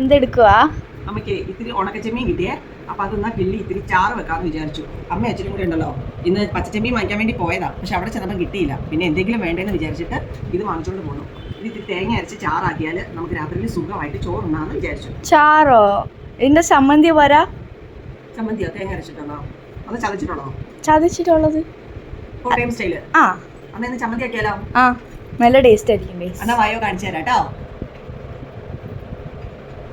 എന്തെടുക്കുവാ? അമ്മയ്ക്ക് ഇത്തിരി ഉണക്കച്ചെമ്മീൻ കിട്ടിയേ. അപ്പൊ അതൊന്നാ കിള്ളി ഇത്തിരി ചാറ് വെക്കാന്ന് വിചാരിച്ചു. അമ്മ അച്ഛനും കൂടെ ഉണ്ടല്ലോ. ഇന്ന് പച്ചച്ചെമ്മീൻ വാങ്ങിക്കാൻ വേണ്ടി പോയതാ. പക്ഷെ അവിടെ ചെന്നപ്പോൾ കിട്ടിയില്ല. പിന്നെ എന്തെങ്കിലും വേണ്ടേന്ന് വിചാരിച്ചിട്ട് ഇത് വാങ്ങിച്ചുകൊണ്ട് പോന്നു. ഇത് ഇത്തിരി തേങ്ങ അരച്ച് ചാറാക്കിയാൽ നമുക്ക് രാത്രിയിൽ സുഖമായിട്ട് ചോറുണ്ണാന്ന് വിചാരിച്ചു. ചാറോ? ഇതിന്റെ ചമ്മന്തി വരാ? ചമ്മന്തിയോ? തേങ്ങ അരച്ചിട്ടുണ്ടോ? അത് ചതച്ചിട്ടുള്ളോ ചതച്ചിട്ടുള്ളത്. കോട്ടയം സ്റ്റൈൽ ആ. അന്ന് ചമ്മന്തി ആക്കിയാലോ? ആ. നല്ല ടേസ്റ്റ് ആയിരിക്കും. എന്നാ വായോ കാണിച്ചു തരാം കേട്ടോ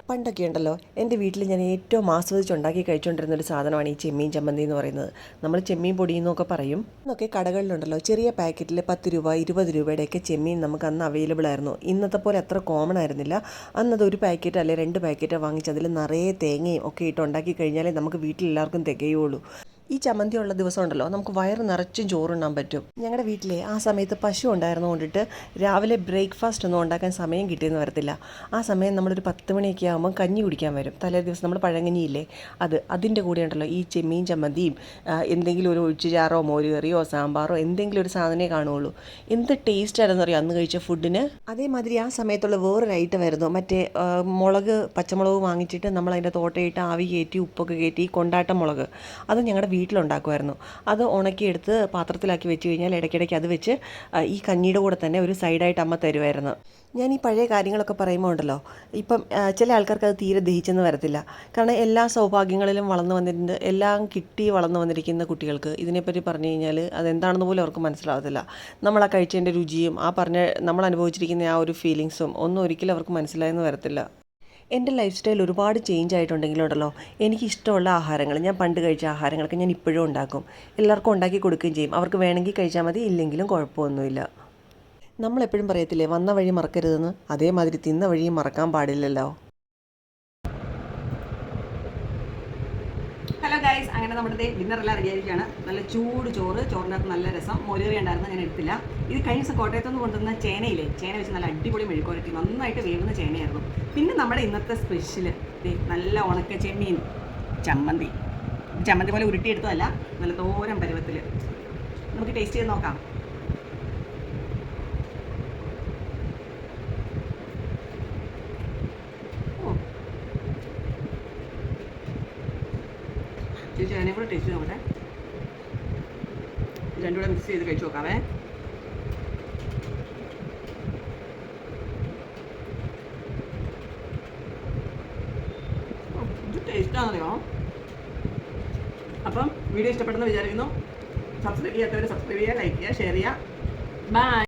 പണ്ടൊക്കെ ഉണ്ടല്ലോ എന്റെ വീട്ടിൽ ഞാൻ ഏറ്റവും ആസ്വദിച്ചുണ്ടാക്കി കഴിച്ചുകൊണ്ടിരുന്ന ഒരു സാധനമാണ് ഈ ചെമ്മീൻ ചമ്മന്തി എന്ന് പറയുന്നത്. നമ്മൾ ചെമ്മീൻ പൊടി എന്നൊക്കെ പറയും. എന്നൊക്കെ കടകളിലുണ്ടല്ലോ ചെറിയ പാക്കറ്റിൽ പത്ത് രൂപ ഇരുപത് രൂപയുടെയൊക്കെ ചെമ്മീൻ നമുക്ക് അന്ന് അവൈലബിൾ ആയിരുന്നു. ഇന്നത്തെ പോലെ അത്ര കോമൺ ആയിരുന്നില്ല. അന്നത് ഒരു പാക്കറ്റ് അല്ലെങ്കിൽ രണ്ട് പാക്കറ്റ് വാങ്ങിച്ച് അതിൽ നിറയെ തേങ്ങയും ഒക്കെ ഇട്ട് ഉണ്ടാക്കി കഴിഞ്ഞാലേ നമുക്ക് വീട്ടിലെല്ലാവർക്കും തികയുള്ളൂ. ഈ ചമ്മന്തി ഉള്ള ദിവസം ഉണ്ടല്ലോ നമുക്ക് വയറ് നിറച്ച് ചോറുണ്ണാൻ പറ്റും. ഞങ്ങളുടെ വീട്ടിലെ ആ സമയത്ത് പശു ഉണ്ടായിരുന്നു കൊണ്ടിട്ട് രാവിലെ ബ്രേക്ക്ഫാസ്റ്റ് ഒന്നും ഉണ്ടാക്കാൻ സമയം കിട്ടിയെന്ന് വരത്തില്ല. ആ സമയം നമ്മളൊരു പത്ത് മണിയൊക്കെ ആകുമ്പോൾ കഞ്ഞി കുടിക്കാൻ വരും. തലേ ദിവസം നമ്മൾ പഴങ്കഞ്ഞിയില്ലേ അത് അതിന്റെ കൂടെ ഉണ്ടല്ലോ ഈ ചെമ്മീൻ ചമ്മന്തിയും എന്തെങ്കിലും ഒരു ഒഴിച്ചുചാറോ മോരുകറിയോ സാമ്പാറോ എന്തെങ്കിലും ഒരു സാധനമേ കാണുള്ളൂ. എന്ത് ടേസ്റ്റ് ആണെന്ന് അറിയാം അന്ന് കഴിച്ച ഫുഡിന് അതേമാതിരി ആ സമയത്തുള്ള വേറൊരു ഐറ്റം ആയിരുന്നു. മറ്റേ മുളക് പച്ചമുളക് വാങ്ങിച്ചിട്ട് നമ്മൾ അതിന്റെ തോട്ടയിട്ട് ആവി കയറ്റി ഉപ്പൊക്കെ കയറ്റി കൊണ്ടാട്ട മുളക്. അത് ഞങ്ങളുടെ വീട്ടിലുണ്ടാക്കുമായിരുന്നു. അത് ഉണക്കിയെടുത്ത് പാത്രത്തിലാക്കി വെച്ച് കഴിഞ്ഞാൽ ഇടയ്ക്കിടയ്ക്ക് അത് വെച്ച് ഈ കഞ്ഞിയുടെ കൂടെ തന്നെ ഒരു സൈഡായിട്ട് അമ്മ തരുമായിരുന്നു. ഞാൻ ഈ പഴയ കാര്യങ്ങളൊക്കെ പറയുമ്പോൾ ഉണ്ടല്ലോ ഇപ്പം ചില ആൾക്കാർക്ക് അത് തീരെ ദഹിച്ചെന്ന് വരത്തില്ല. കാരണം എല്ലാ സൗഭാഗ്യങ്ങളിലും വളർന്നു വന്നിട്ടുണ്ട് എല്ലാം കിട്ടി വളർന്നു വന്നിരിക്കുന്ന കുട്ടികൾക്ക്. ഇതിനെപ്പറ്റി പറഞ്ഞു കഴിഞ്ഞാൽ അതെന്താണെന്ന് പോലും അവർക്ക് മനസ്സിലാവത്തില്ല. നമ്മൾ ആ കഴിച്ചതിന്റെ രുചിയും ആ പറഞ്ഞ നമ്മൾ അനുഭവിച്ചിരിക്കുന്ന ആ ഒരു ഫീലിങ്സും ഒന്നും ഒരിക്കലും അവർക്ക് മനസ്സിലായെന്ന് വരത്തില്ല. എന്റെ ലൈഫ് സ്റ്റൈൽ ഒരുപാട് ചേഞ്ച് ആയിട്ടുണ്ടെങ്കിലുണ്ടല്ലോ എനിക്ക് ഇഷ്ടമുള്ള ആഹാരങ്ങൾ ഞാൻ പണ്ട് കഴിച്ച ആഹാരങ്ങളൊക്കെ ഞാൻ ഇപ്പോഴും ഉണ്ടാക്കും. എല്ലാവർക്കും ഉണ്ടാക്കി കൊടുക്കുകയും ചെയ്യും. അവർക്ക് വേണമെങ്കിൽ കഴിച്ചാൽ മതി ഇല്ലെങ്കിലും കുഴപ്പമൊന്നുമില്ല. നമ്മളെപ്പോഴും പറയത്തില്ലേ വന്ന വഴി മറക്കരുതെന്ന്? അതേമാതിരി തിന്ന വഴിയും മറക്കാൻ പാടില്ലല്ലോ. ഹലോ ഗൈസ് അങ്ങനെ നമ്മുടെ ഡിന്നർ എല്ലാം റെഡി ആയിരിക്കുകയാണ്. നല്ല ചൂട് ചോറ് ചോറിന്റെ അകത്ത് നല്ല രസം. മോരുകറി ഉണ്ടായിരുന്നു ഞാൻ എടുത്തില്ല. ഇത് കഴിഞ്ഞ ദിവസം കോട്ടയത്ത് നിന്ന് കൊണ്ടുവന്ന ചേനയില്ലേ ചേന വെച്ച് നല്ല അടിപൊളി മെഴുക്കുരട്ടി നന്നായിട്ട് വേവുന്ന ചേനയായിരുന്നു. പിന്നെ നമ്മുടെ ഇന്നത്തെ സ്പെഷ്യൽ നല്ല ഉണക്ക ചെമ്മീൻ ചമ്മന്തി. ചമ്മന്തി പോലെ ഉരുട്ടിയെടുത്തതല്ല നല്ല തോരം പരുവത്തിൽ നമുക്ക് ടേസ്റ്റ് ചെയ്ത് നോക്കാം. ചേച്ചി അതിനെ കൂടെ ടേസ്റ്റ് നോക്കട്ടെ രണ്ടും കൂടെ മിക്സ് ചെയ്ത് കഴിച്ചു നോക്കാവേ. ഇത് ടേസ്റ്റാണെന്നറിയോ അപ്പം വീഡിയോ ഇഷ്ടപ്പെടുന്ന വിചാരിക്കുന്നു. സബ്സ്ക്രൈബ് ചെയ്യാത്തവർ സബ്സ്ക്രൈബ് ചെയ്യുക ലൈക്ക് ചെയ്യുക ഷെയർ ചെയ്യുക. ബൈ